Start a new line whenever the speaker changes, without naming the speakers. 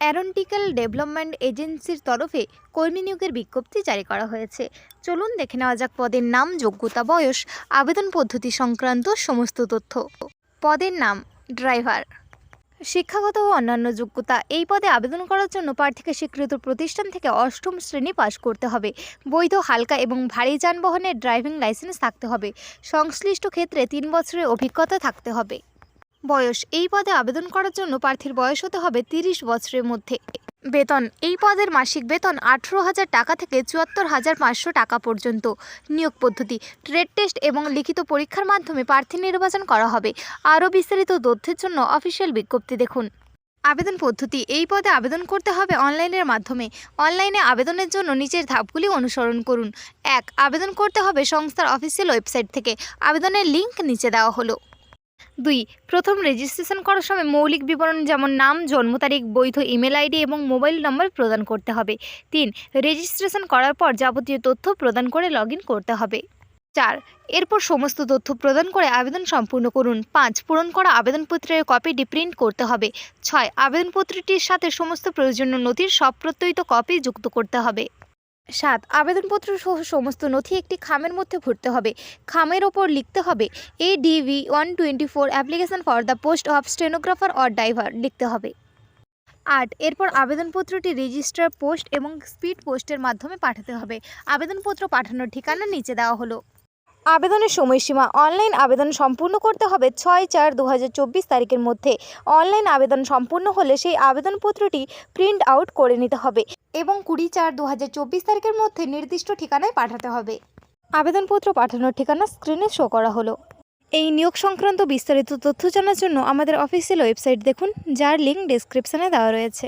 Aeronautical development এজেন্সির তরফে কর্মী নিয়োগের বিজ্ঞপ্তি জারি করা হয়েছে। চলুন দেখে নেওয়া যাক পদের নাম, যোগ্যতা, বয়স, আবেদন পদ্ধতি সংক্রান্ত সমস্ত তথ্য। পদের নাম, ড্রাইভার। শিক্ষাগত ও অন্যান্য যোগ্যতা। এই পদে আবেদন করার জন্য প্রার্থীকে স্বীকৃত প্রতিষ্ঠান থেকে অষ্টম শ্রেণি পাশ করতে হবে। বৈধ, হালকা এবং ভারী যানবাহনের ড্রাইভিং লাইসেন্স থাকতে হবে। সংশ্লিষ্ট ক্ষেত্রে তিন বছরের অভিজ্ঞতা থাকতে হবে। বয়স। এই পদে আবেদন করার জন্য প্রার্থীর বয়স হতে হবে তিরিশ বছরের মধ্যে। বেতন। এই পদের মাসিক বেতন আঠেরো হাজার টাকা থেকে চুয়াত্তর হাজার পাঁচশো টাকা পর্যন্ত। নিয়োগ পদ্ধতি। ট্রেড টেস্ট এবং লিখিত পরীক্ষার মাধ্যমে প্রার্থী নির্বাচন করা হবে। আরও বিস্তারিত তথ্যের জন্য অফিসিয়াল বিজ্ঞপ্তি দেখুন। আবেদন পদ্ধতি। এই পদে আবেদন করতে হবে অনলাইনের মাধ্যমে। অনলাইনে আবেদনের জন্য নিচের ধাপগুলি অনুসরণ করুন। এক, আবেদন করতে হবে সংস্থার অফিসিয়াল ওয়েবসাইট থেকে। আবেদনের লিঙ্ক নিচে দেওয়া হলো। দুই, প্রথম রেজিস্ট্রেশন করার সময় মৌলিক বিবরণ যেমন নাম, জন্ম তারিখ, বৈধ ইমেল আইডি এবং মোবাইল নম্বর প্রদান করতে হবে। তিন রেজিস্ট্রেশন করার পর যাবতীয় তথ্য প্রদান করে লগ করতে হবে। চার, এরপর সমস্ত তথ্য প্রদান করে আবেদন সম্পূর্ণ করুন। পাঁচ, পূরণ করা আবেদনপত্রের কপিটি প্রিন্ট করতে হবে। ছয়, আবেদনপত্রটির সাথে সমস্ত প্রয়োজনীয় নথির সব প্রত্যয়িত কপি যুক্ত করতে হবে। সাত, আবেদনপত্র সহ সমস্ত নথি একটি খামের মধ্যে ভরতে হবে। খামের ওপর লিখতে হবে A DV one twenty four application for the post of stenographer or driver লিখতে হবে। আট, এরপর আবেদনপত্রটি রেজিস্টার পোস্ট এবং স্পিড পোস্টের মাধ্যমে পাঠাতে হবে। আবেদনপত্র পাঠানোর ঠিকানা নিচে দেওয়া হলো। আবেদনের সময়সীমা অনলাইন আবেদন সম্পূর্ণ করতে হবে ছয় চার দু তারিখের মধ্যে। অনলাইন আবেদন সম্পূর্ণ হলে সেই আবেদনপত্রটি প্রিন্ট আউট করে নিতে হবে এবং কুড়ি চার দু তারিখের মধ্যে নির্দিষ্ট ঠিকানায় পাঠাতে হবে। আবেদনপত্র পাঠানোর ঠিকানা স্ক্রিনে শো করা হলো। এই নিয়োগ সংক্রান্ত বিস্তারিত তথ্য জানার জন্য আমাদের অফিসিয়াল ওয়েবসাইট দেখুন, যার লিঙ্ক ডেসক্রিপশানে দেওয়া রয়েছে।